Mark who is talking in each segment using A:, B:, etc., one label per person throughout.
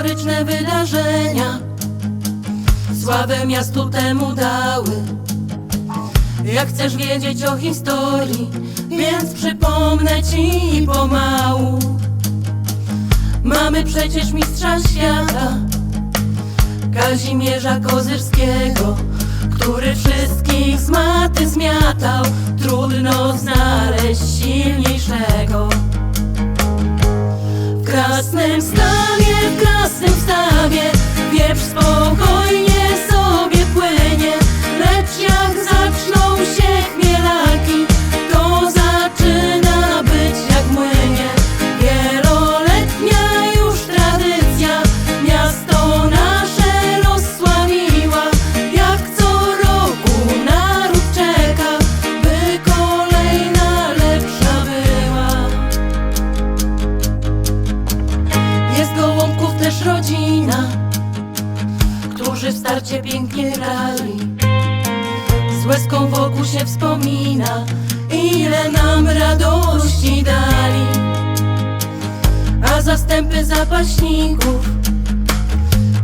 A: historyczne wydarzenia. Sławę miastu temu dały. Jak chcesz wiedzieć o historii Więc przypomnę ci pomału. Mamy przecież mistrza świata Kazimierza Kozyrskiego Który wszystkich z maty zmiatał. Trudno znaleźć silniejszego. W krasnym stawie, też rodzina, którzy w starcie pięknie grali. Z łezką wokół się wspomina, ile nam radości dali. A zastępy zapaśników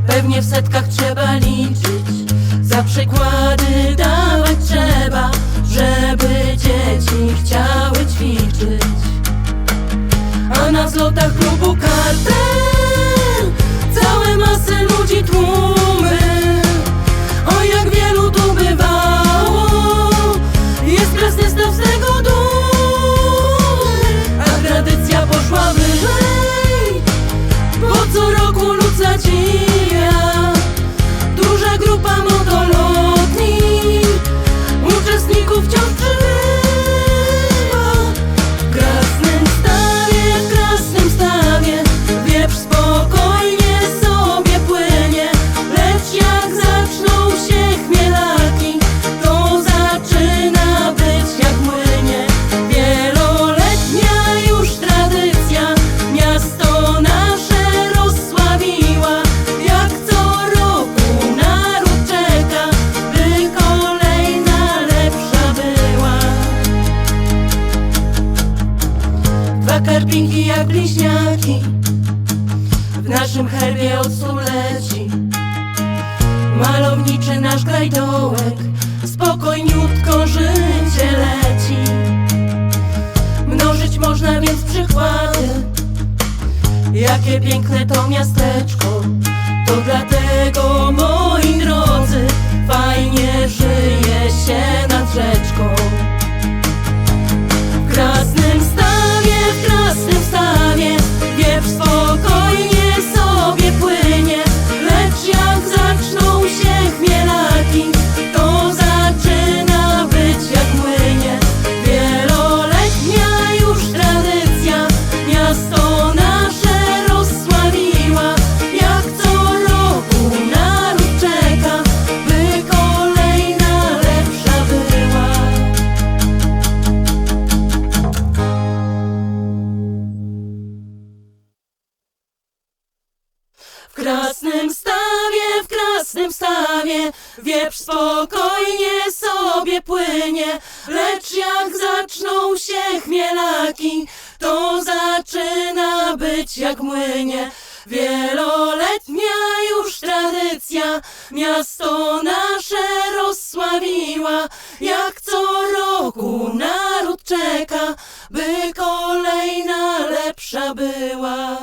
A: pewnie w setkach trzeba liczyć. Za przykłady dawać trzeba, żeby dzieci chciały ćwiczyć. A na zlotach klubu kartel Całe masy ludzi tłumy Karpinki jak bliźniaki. W naszym herbie od stuleci Malowniczy nasz grajdołek Spokojniutko życie leci. Mnożyć można więc przykłady. Jakie piękne to miasteczko. To dlatego moi drodzy Fajnie żyje się nad rzeczką krasnym stawie, w krasnym stawie. Wieprz spokojnie sobie płynie Lecz jak zaczną się chmielaki To zaczyna być jak młynie. Wieloletnia już tradycja Miasto nasze rozsławiła. Jak co roku naród czeka By kolejna lepsza była